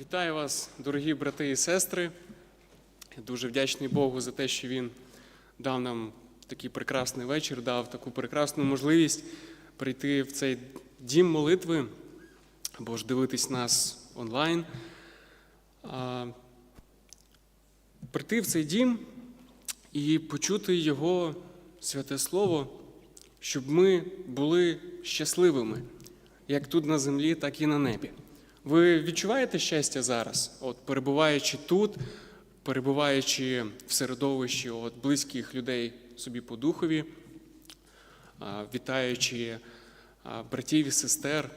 Вітаю вас, дорогі брати і сестри. Дуже вдячний Богу за те, що Він дав нам такий прекрасний вечір, дав таку прекрасну можливість прийти в цей дім молитви або ж дивитись нас онлайн. Прийти в цей дім і почути Його святе Слово, щоб ми були щасливими, як тут на землі, так і на небі. Ви відчуваєте щастя зараз, от перебуваючи тут, перебуваючи в середовищі от, близьких людей собі по духові, вітаючи братів і сестер,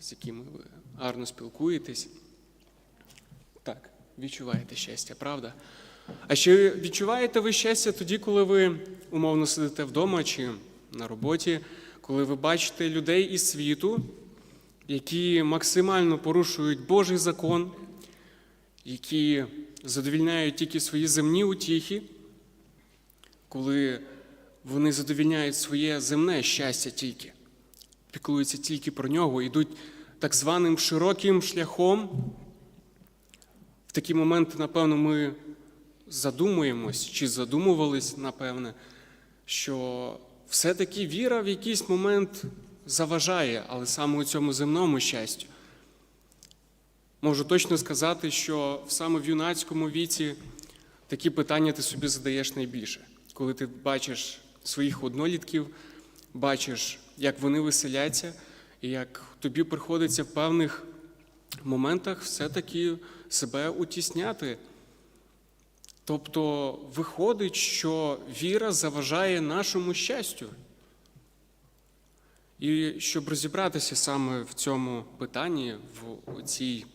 з якими ви гарно спілкуєтесь. Так, відчуваєте щастя, правда? А ще відчуваєте ви щастя тоді, коли ви умовно сидите вдома чи на роботі, коли ви бачите людей із світу, які максимально порушують Божий закон, які задовільняють тільки свої земні утіхи, коли вони задовільняють своє земне щастя тільки, піклуються тільки про нього, йдуть так званим широким шляхом. В такі моменти, напевно, ми задумуємось чи задумувались, напевне, що все-таки віра в якийсь момент заважає, але саме у цьому земному щастю. Можу точно сказати, що саме в юнацькому віці такі питання ти собі задаєш найбільше, коли ти бачиш своїх однолітків, бачиш, як вони веселяться, і як тобі приходиться в певних моментах все-таки себе утісняти. Тобто виходить, що віра заважає нашому щастю. І щоб розібратися саме в цьому питанні, в цій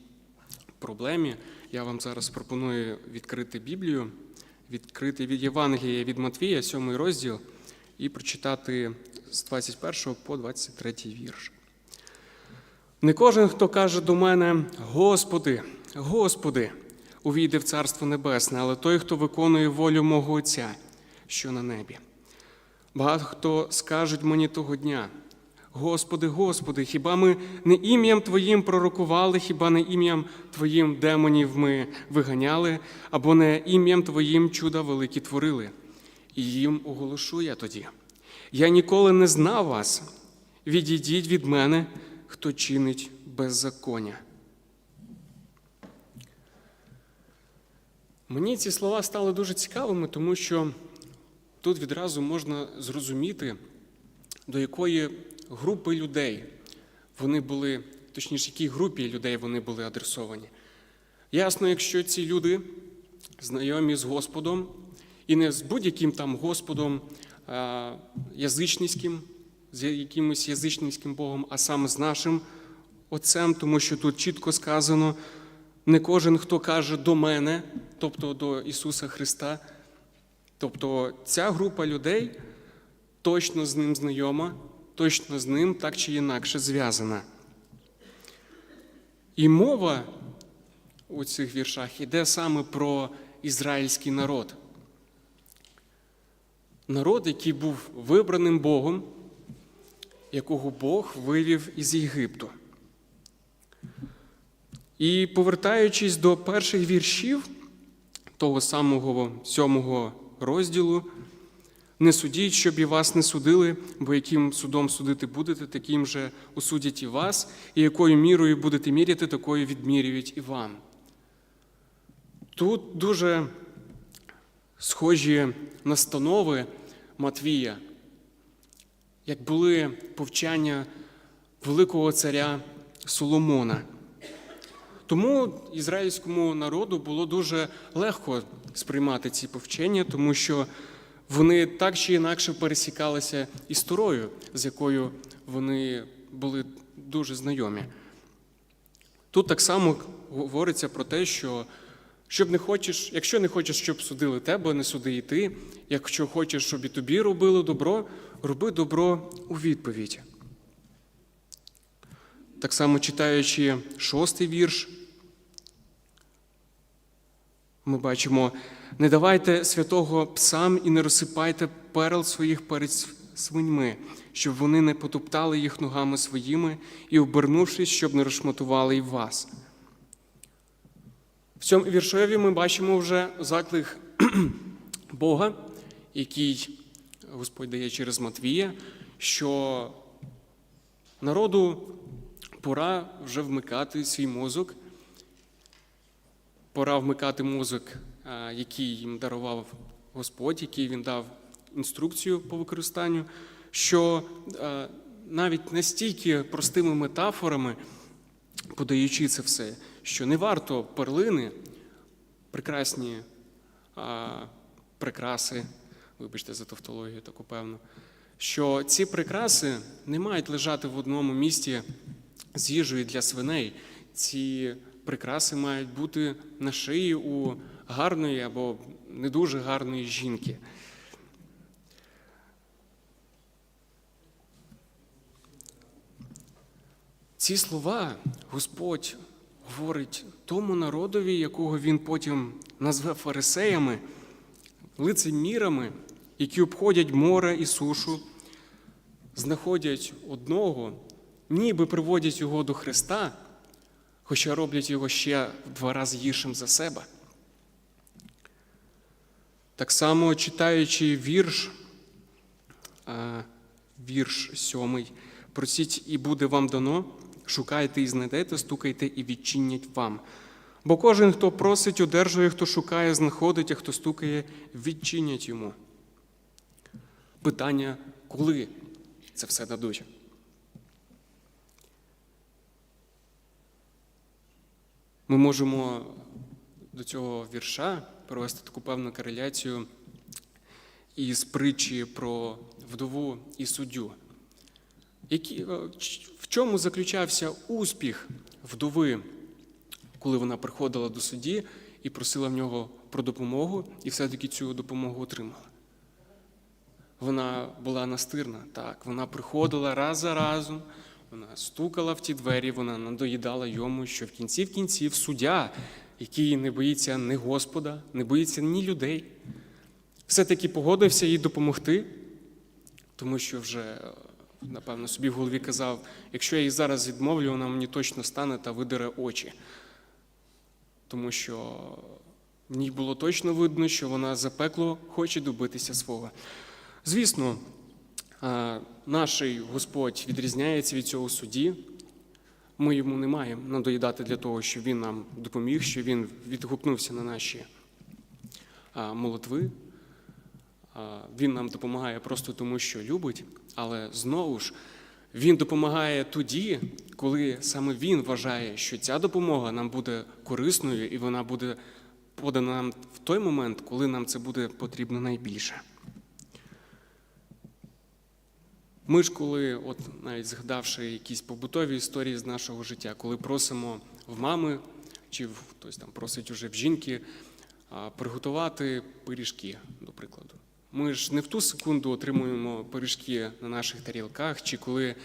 проблемі, я вам зараз пропоную відкрити Біблію, відкрити від Євангелія від Матвія, 7 розділ, і прочитати з 21 по 23 вірш. Не кожен, хто каже до мене, Господи, Господи, увійде в Царство Небесне, але той, хто виконує волю мого Отця, що на небі. Багато хто скажуть мені того дня, Господи, Господи, хіба ми не ім'ям Твоїм пророкували, хіба не ім'ям Твоїм демонів ми виганяли, або не ім'ям Твоїм чуда великі творили? І їм оголошу я тоді. Я ніколи не знав вас. Відійдіть від мене, хто чинить беззаконня. Мені ці слова стали дуже цікавими, тому що тут відразу можна зрозуміти, до якої групи людей вони були, точніше, якій групі людей вони були адресовані. Ясно, якщо ці люди знайомі з Господом, і не з будь-яким там Господом а, язичницьким, з якимось язичницьким Богом, а саме з нашим Отцем, тому що тут чітко сказано, не кожен, хто каже до мене, тобто до Ісуса Христа, тобто ця група людей точно з ним знайома, точно з ним так чи інакше зв'язана. І мова у цих віршах йде саме про ізраїльський народ. Народ, який був вибраним Богом, якого Бог вивів із Єгипту. І повертаючись до перших віршів того самого сьомого розділу, не судіть, щоб і вас не судили, бо яким судом судити будете, таким же осудять і вас, і якою мірою будете міряти, такою відмірюють і вам. Тут дуже схожі настанови Матвія, як були повчання великого царя Соломона. Тому ізраїльському народу було дуже легко сприймати ці повчення, тому що вони так чи інакше пересікалися із з якою вони були дуже знайомі. Тут так само говориться про те, що щоб не хочеш, якщо не хочеш, щоб судили тебе, не суди і ти. Якщо хочеш, щоб і тобі робили добро, роби добро у відповідь. Так само читаючи шостий вірш, ми бачимо: не давайте святого псам і не розсипайте перел своїх перед свиньми, щоб вони не потоптали їх ногами своїми і, обернувшись, щоб не розшматували й вас. В цьому віршові ми бачимо вже заклик Бога, який Господь дає через Матвія, що народу пора вже вмикати свій мозок, пора вмикати мозок, який їм дарував Господь, який він дав інструкцію по використанню, що навіть настільки простими метафорами, подаючи це все, що не варто перлини, прекрасні прикраси, вибачте за тавтологію таку певну, що ці прикраси не мають лежати в одному місці з їжею для свиней. Ці прикраси мають бути на шиї у гарної або не дуже гарної жінки. Ці слова Господь говорить тому народові, якого він потім назве фарисеями, лицемірами, які обходять море і сушу, знаходять одного, ніби приводять його до Христа, хоча роблять його ще в два рази гіршим за себе. Так само читаючи вірш, вірш сьомий, просіть і буде вам дано, шукайте і знайдете, стукайте і відчинять вам. Бо кожен, хто просить, одержує, хто шукає, знаходить, а хто стукає, відчинять йому. Питання, коли це все дадуть? Ми можемо до цього вірша провести таку певну кореляцію із притчі про вдову і суддю. Які, е, в чому заключався успіх вдови, коли вона приходила до судді і просила в нього про допомогу, і все-таки цю допомогу отримала? Вона була настирна, так. Вона приходила раз за разом, вона стукала в ті двері, вона надоїдала йому, що в кінці в кінців суддя, який не боїться ні Господа, не боїться ні людей, все-таки погодився їй допомогти, тому що вже, напевно, собі в голові казав, якщо я їй зараз відмовлю, вона мені точно стане та видере очі. Тому що ній було точно видно, що вона запекло хоче добитися свого. Звісно, наш Господь відрізняється від цього судді. Ми йому не маємо надоїдати для того, щоб він нам допоміг, що він відгукнувся на наші молитви. Він нам допомагає просто тому, що любить, але знову ж він допомагає тоді, коли саме він вважає, що ця допомога нам буде корисною і вона буде подана нам в той момент, коли нам це буде потрібно найбільше. Ми ж коли, от навіть згадавши якісь побутові історії з нашого життя, коли просимо в мами, чи в- хтось там просить уже в жінки приготувати пиріжки, до прикладу. Ми ж не в ту секунду отримуємо пиріжки на наших тарілках, чи коли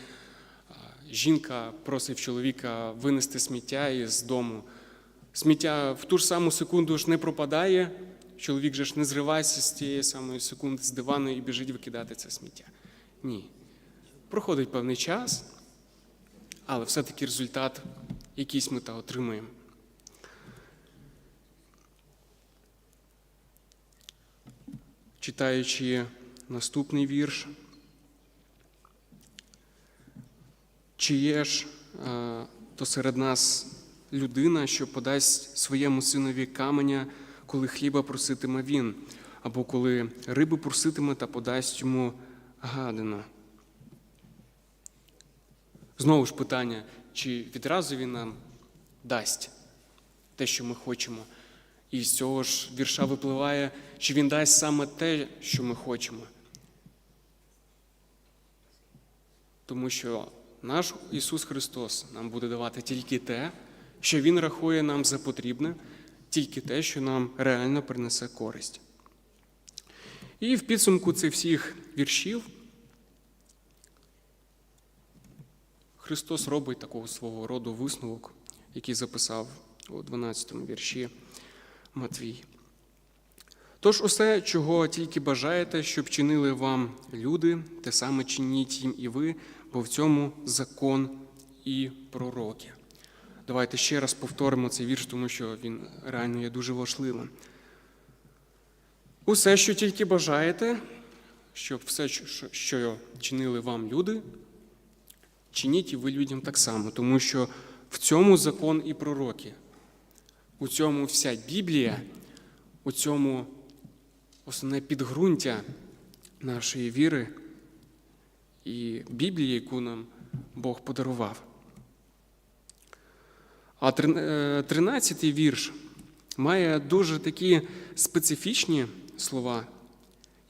жінка просить чоловіка винести сміття із дому. Сміття в ту ж саму секунду ж не пропадає, чоловік же ж не зривається з тієї самої секунди з дивану і біжить викидати це сміття. Ні. Проходить певний час, але все-таки результат якийсь ми та отримуємо. Читаючи наступний вірш, чи є ж е, то серед нас людина, що подасть своєму синові каменя, коли хліба проситиме він, або коли риби проситиме та подасть йому гадина. Знову ж питання, чи відразу він нам дасть те, що ми хочемо. І з цього ж вірша випливає, чи він дасть саме те, що ми хочемо. Тому що наш Ісус Христос нам буде давати тільки те, що Він рахує нам за потрібне, тільки те, що нам реально принесе користь. І в підсумку цих всіх віршів Христос робить такого свого роду висновок, який записав у 12 вірші Матвій. Тож усе, чого тільки бажаєте, щоб чинили вам люди, те саме чиніть їм і ви, бо в цьому закон і пророки. Давайте ще раз повторимо цей вірш, тому що він реально є дуже важливим. Усе, що тільки бажаєте, щоб все, що чинили вам люди, чиніть і ви людям так само, тому що в цьому закон і пророки, у цьому вся Біблія, у цьому основне підґрунтя нашої віри і Біблії, яку нам Бог подарував. А трин- е, тринадцятий вірш має дуже такі специфічні слова,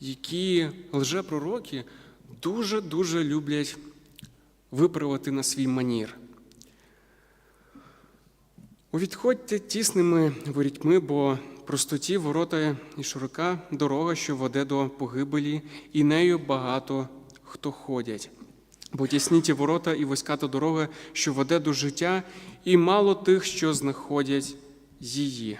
які лжепророки дуже-дуже люблять виправити на свій манір. Увідходьте тісними ворітьми, бо простоті ворота і широка дорога, що веде до погибелі, і нею багато хто ходять. Бо тісні ті ворота і вузька та дорога, що веде до життя, і мало тих, що знаходять її.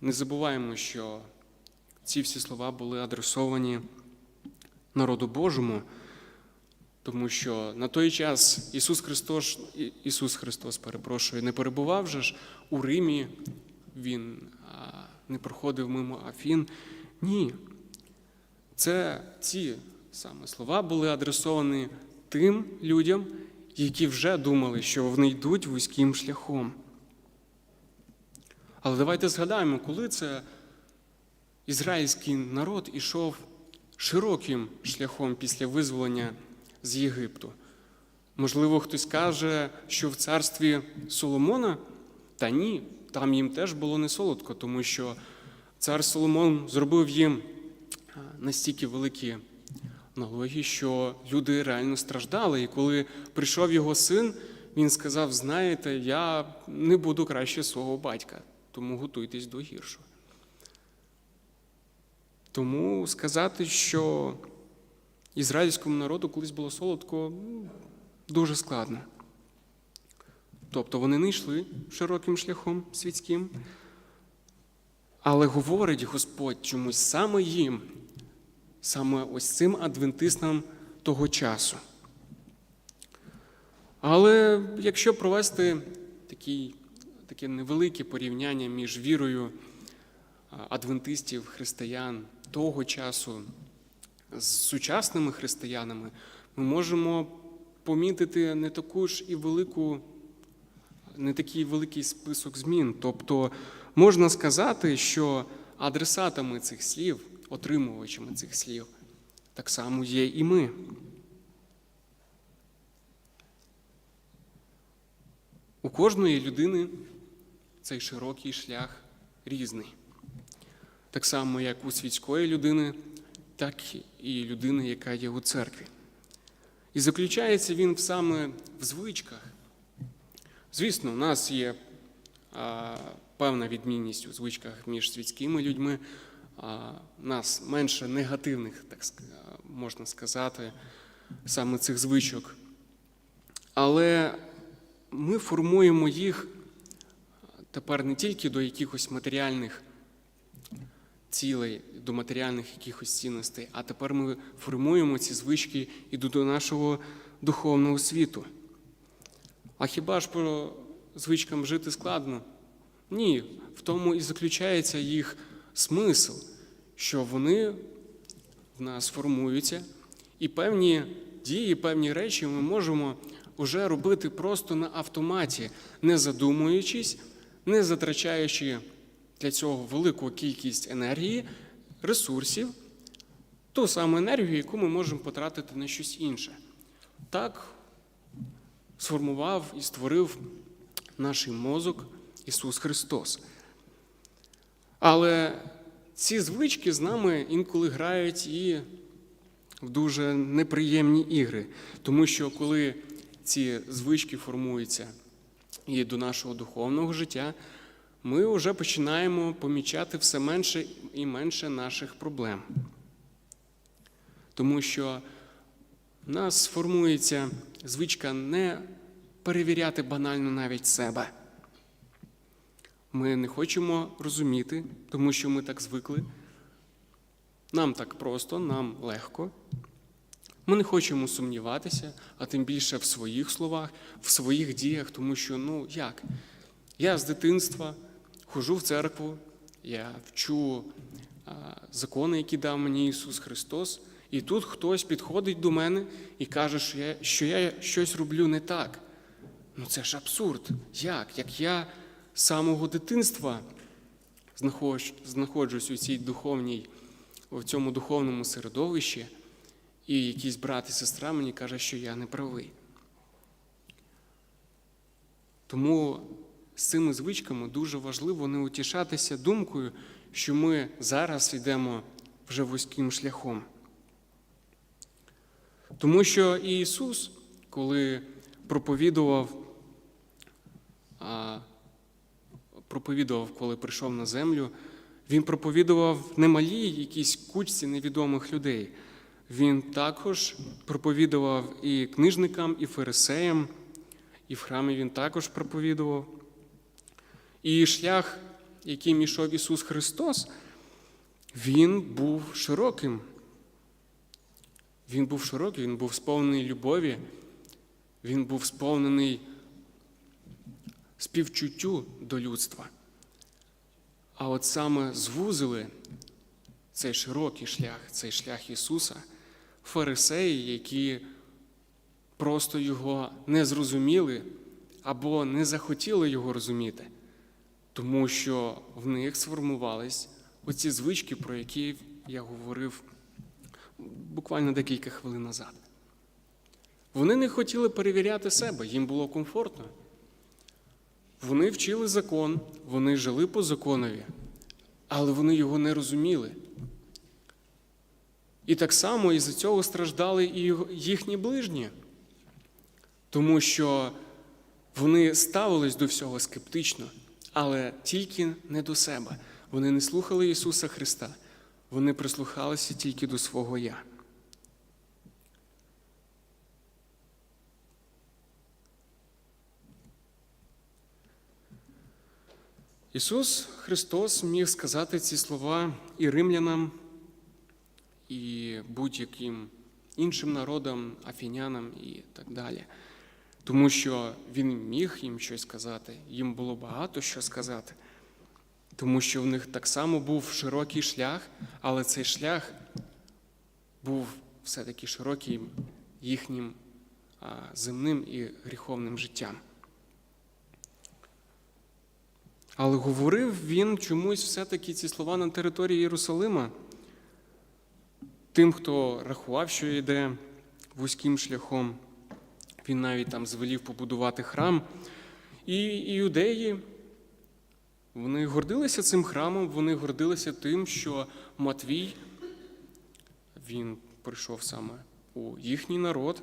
Не забуваємо, що ці всі слова були адресовані народу Божому, тому що на той час Ісус Христос, Ісус Христос, перепрошую, не перебував же ж у Римі, Він не проходив мимо Афін. Ні. Це ці саме слова були адресовані тим людям, які вже думали, що вони йдуть вузьким шляхом. Але давайте згадаємо, коли це ізраїльський народ ішов широким шляхом після визволення з Єгипту. Можливо, хтось каже, що в царстві Соломона, та ні, там їм теж було не солодко, тому що цар Соломон зробив їм настільки великі налоги, що люди реально страждали. І коли прийшов його син, він сказав: знаєте, я не буду краще свого батька, тому готуйтесь до гіршого. Тому сказати, що ізраїльському народу колись було солодко, дуже складно. Тобто вони не йшли широким шляхом світським, але говорить Господь чомусь саме їм, саме ось цим адвентистам того часу. Але якщо провести такий, таке невелике порівняння між вірою адвентистів, християн того часу з сучасними християнами, ми можемо помітити не таку ж і велику, не такий великий список змін. Тобто можна сказати, що адресатами цих слів, отримувачами цих слів, так само є і ми. У кожної людини цей широкий шлях різний. Так само, як у світської людини, так і людини, яка є у церкві. І заключається він саме в звичках. Звісно, у нас є а, певна відмінність у звичках між світськими людьми. А, у нас менше негативних, так можна сказати, саме цих звичок. Але ми формуємо їх тепер не тільки до якихось матеріальних цілей, до матеріальних якихось цінностей, а тепер ми формуємо ці звички і до нашого духовного світу. А хіба ж по звичкам жити складно? Ні, в тому і заключається їх смисл, що вони в нас формуються, і певні дії, певні речі ми можемо вже робити просто на автоматі, не задумуючись, не затрачаючи для цього велику кількість енергії, ресурсів, ту саму енергію, яку ми можемо потратити на щось інше. Так сформував і створив наш мозок Ісус Христос. Але ці звички з нами інколи грають і в дуже неприємні ігри, тому що коли ці звички формуються і до нашого духовного життя, ми вже починаємо помічати все менше і менше наших проблем. Тому що в нас формується звичка не перевіряти банально навіть себе. Ми не хочемо розуміти, тому що ми так звикли. Нам так просто, нам легко. Ми не хочемо сумніватися, а тим більше в своїх словах, в своїх діях, тому що, ну як? Я з дитинства ходжу в церкву, я вчу закони, які дав мені Ісус Христос, і тут хтось підходить до мене і каже, що я, що я щось роблю не так. Ну це ж абсурд. Як? Як я з самого дитинства знаходжусь у цій духовній, в цьому духовному середовищі, і якийсь брат і сестра мені каже, що я не правий. Тому з цими звичками дуже важливо не утішатися думкою, що ми зараз йдемо вже вузьким шляхом. Тому що Ісус, коли проповідував, проповідував, коли прийшов на землю, Він проповідував не малій якійсь кучці невідомих людей. Він також проповідував і книжникам, і фарисеям, і в храмі він також проповідував. І шлях, яким ішов Ісус Христос, він був широким. Він був широкий, він був сповнений любові, він був сповнений співчуттю до людства. А от саме звузили цей широкий шлях, цей шлях Ісуса, фарисеї, які просто його не зрозуміли або не захотіли його розуміти, тому що в них сформувались оці звички, про які я говорив буквально декілька хвилин назад. Вони не хотіли перевіряти себе, їм було комфортно. Вони вчили закон, вони жили по законові, але вони його не розуміли. І так само із-за цього страждали і їхні ближні, тому що вони ставились до всього скептично, але тільки не до себе. Вони не слухали Ісуса Христа, вони прислухалися тільки до свого Я. Ісус Христос міг сказати ці слова і римлянам, і будь-яким іншим народам, афінянам і так далі. Тому що Він міг їм щось сказати, їм було багато що сказати, тому що в них так само був широкий шлях, але цей шлях був все-таки широкий їхнім земним і гріховним життям. Але говорив він чомусь все-таки ці слова на території Єрусалима, тим, хто рахував, що йде вузьким шляхом. Він навіть там звелів побудувати храм. І іудеї, вони гордилися цим храмом, вони гордилися тим, що Матвій, він прийшов саме у їхній народ,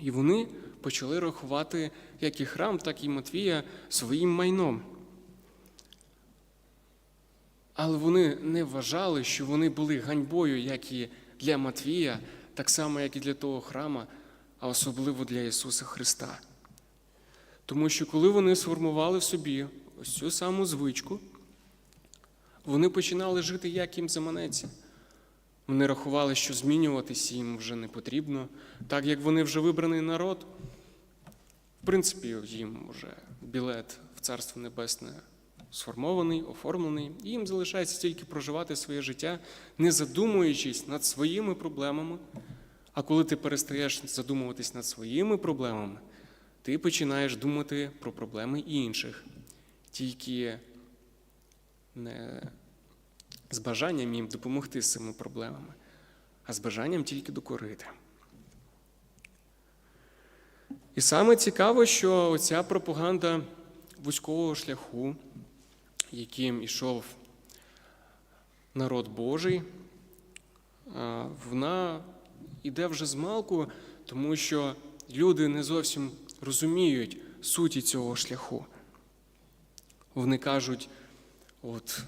і вони почали рахувати як і храм, так і Матвія своїм майном. Але вони не вважали, що вони були ганьбою, як і для Матвія, так само, як і для того храма, а особливо для Ісуса Христа. Тому що коли вони сформували в собі ось цю саму звичку, вони починали жити, як їм заманеться. Вони рахували, що змінюватися їм вже не потрібно, так як вони вже вибраний народ, в принципі, їм вже білет в Царство Небесне сформований, оформлений, і їм залишається тільки проживати своє життя, не задумуючись над своїми проблемами. А коли ти перестаєш задумуватись над своїми проблемами, ти починаєш думати про проблеми інших, тільки не з бажанням їм допомогти з цими проблемами, а з бажанням тільки докорити. І саме цікаво, що оця пропаганда вузького шляху, яким ішов народ Божий, вона йде вже з малку, тому що люди не зовсім розуміють суті цього шляху. Вони кажуть, от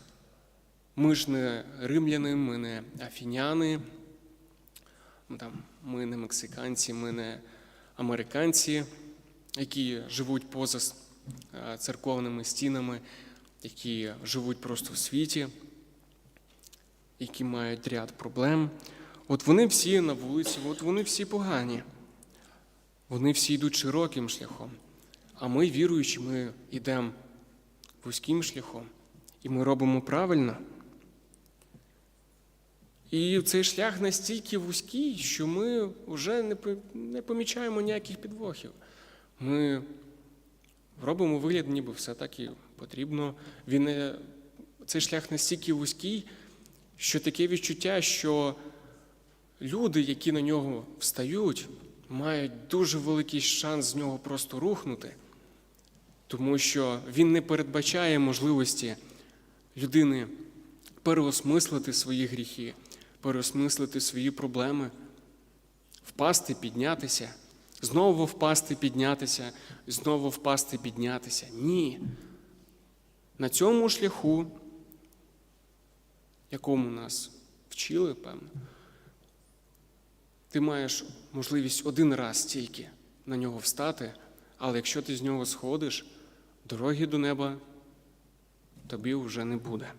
ми ж не римляни, ми не афіняни, ми не мексиканці, ми не американці, які живуть поза церковними стінами, які живуть просто в світі, які мають ряд проблем. От вони всі на вулиці, от вони всі погані. Вони всі йдуть широким шляхом. А ми, віруючі, ми йдемо вузьким шляхом. І ми робимо правильно. І цей шлях настільки вузький, що ми вже не помічаємо ніяких підвохів. Ми робимо вигляд, ніби все так і потрібно. Він цей шлях настільки вузький, що таке відчуття, що люди, які на нього встають, мають дуже великий шанс з нього просто рухнути, тому що він не передбачає можливості людини переосмислити свої гріхи, переосмислити свої проблеми, впасти, піднятися, знову впасти, піднятися, знову впасти, піднятися. Ні. На цьому шляху, якому нас вчили, певно, ти маєш можливість один раз тільки на нього встати, але якщо ти з нього сходиш, дороги до неба тобі вже не буде.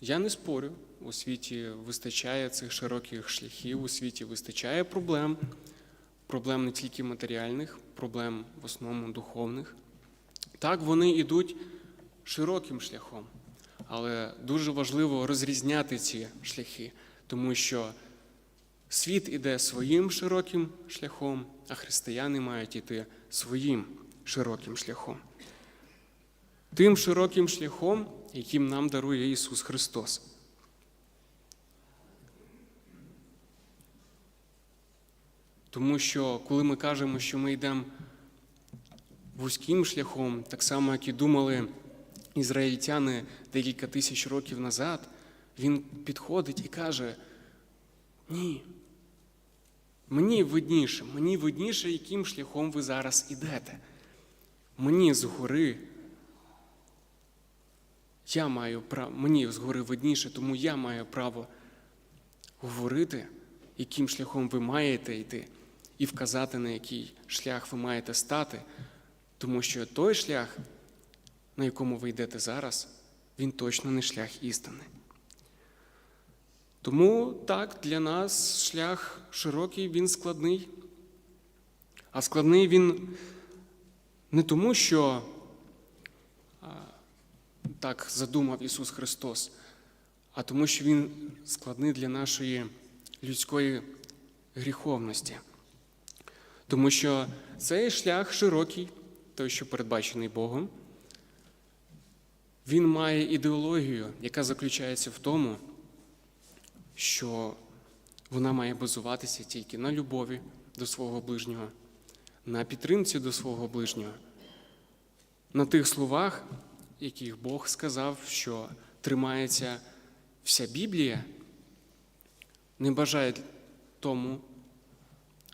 Я не спорю, у світі вистачає цих широких шляхів, у світі вистачає проблем, проблем не тільки матеріальних, проблем в основному духовних. Так, вони йдуть широким шляхом, але дуже важливо розрізняти ці шляхи, тому що світ іде своїм широким шляхом, а християни мають іти своїм широким шляхом. Тим широким шляхом, яким нам дарує Ісус Христос. Тому що коли ми кажемо, що ми йдемо вузьким шляхом, так само, як і думали ізраїльтяни декілька тисяч років назад, він підходить і каже: ні, мені видніше, мені видніше, яким шляхом ви зараз ідете. Мені згори. Я маю право, мені згори видніше, тому я маю право говорити, яким шляхом ви маєте йти, і вказати, на який шлях ви маєте стати, тому що той шлях, на якому ви йдете зараз, він точно не шлях істини. Тому так, для нас шлях широкий, він складний. А складний він не тому, що так задумав Ісус Христос, а тому, що Він складний для нашої людської гріховності. Тому що цей шлях широкий, той, що передбачений Богом, він має ідеологію, яка заключається в тому, що вона має базуватися тільки на любові до свого ближнього, на підтримці до свого ближнього, на тих словах, яких Бог сказав, що тримається вся Біблія, не бажає тому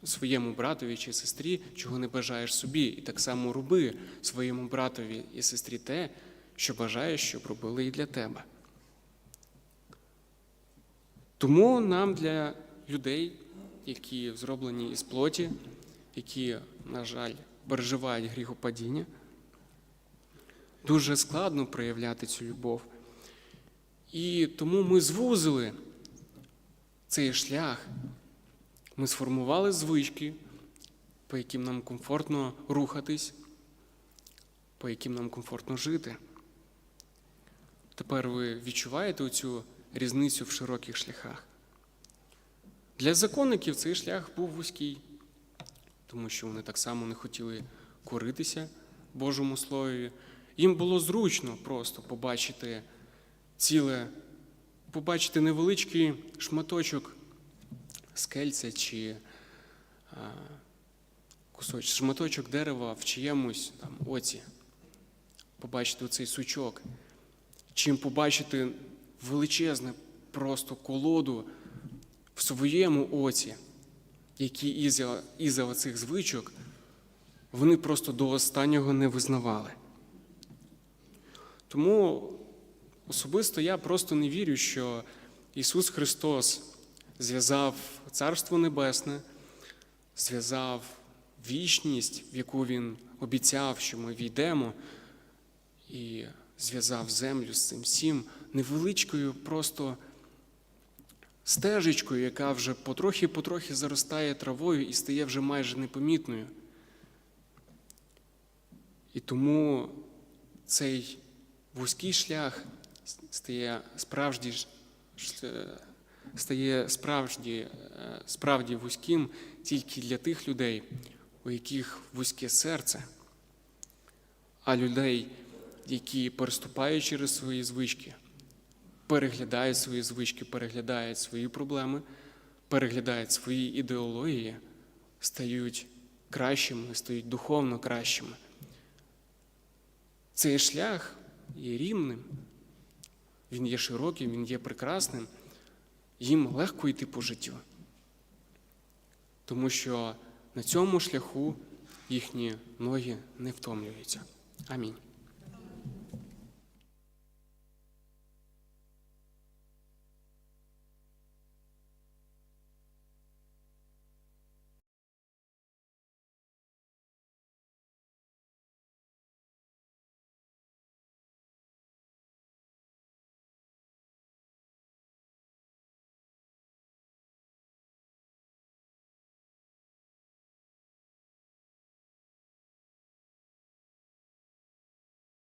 своєму братові чи сестрі, чого не бажаєш собі, і так само роби своєму братові і сестрі те, що бажаєш, щоб робили і для тебе. Тому нам для людей, які зроблені із плоті, які, на жаль, переживають гріхопадіння, дуже складно проявляти цю любов. І тому ми звузили цей шлях, ми сформували звички, по яким нам комфортно рухатись, по яким нам комфортно жити. Тепер ви відчуваєте цю різницю в широких шляхах. Для законників цей шлях був вузький, тому що вони так само не хотіли коритися Божому Слові. Їм було зручно просто побачити ціле, побачити невеличкий шматочок скельця чи а, кусочок, шматочок дерева в чиємусь там оці, побачити оцей сучок, чим побачити величезне просто колоду в своєму оці, які із-за із цих звичок вони просто до останнього не визнавали. Тому особисто я просто не вірю, що Ісус Христос зв'язав Царство Небесне, зв'язав вічність, в яку Він обіцяв, що ми війдемо, і зв'язав землю з цим всім невеличкою просто стежечкою, яка вже потрохи-потрохи заростає травою і стає вже майже непомітною. І тому цей вузький шлях стає справді, стає справді, е, справді вузьким тільки для тих людей, у яких вузьке серце, а людей, які переступають через свої звички, переглядають свої звички, переглядають свої проблеми, переглядають свої ідеології, стають кращими, стають духовно кращими. Цей шлях є рівним, він є широким, він є прекрасним, їм легко йти по життю. Тому що на цьому шляху їхні ноги не втомлюються. Амінь.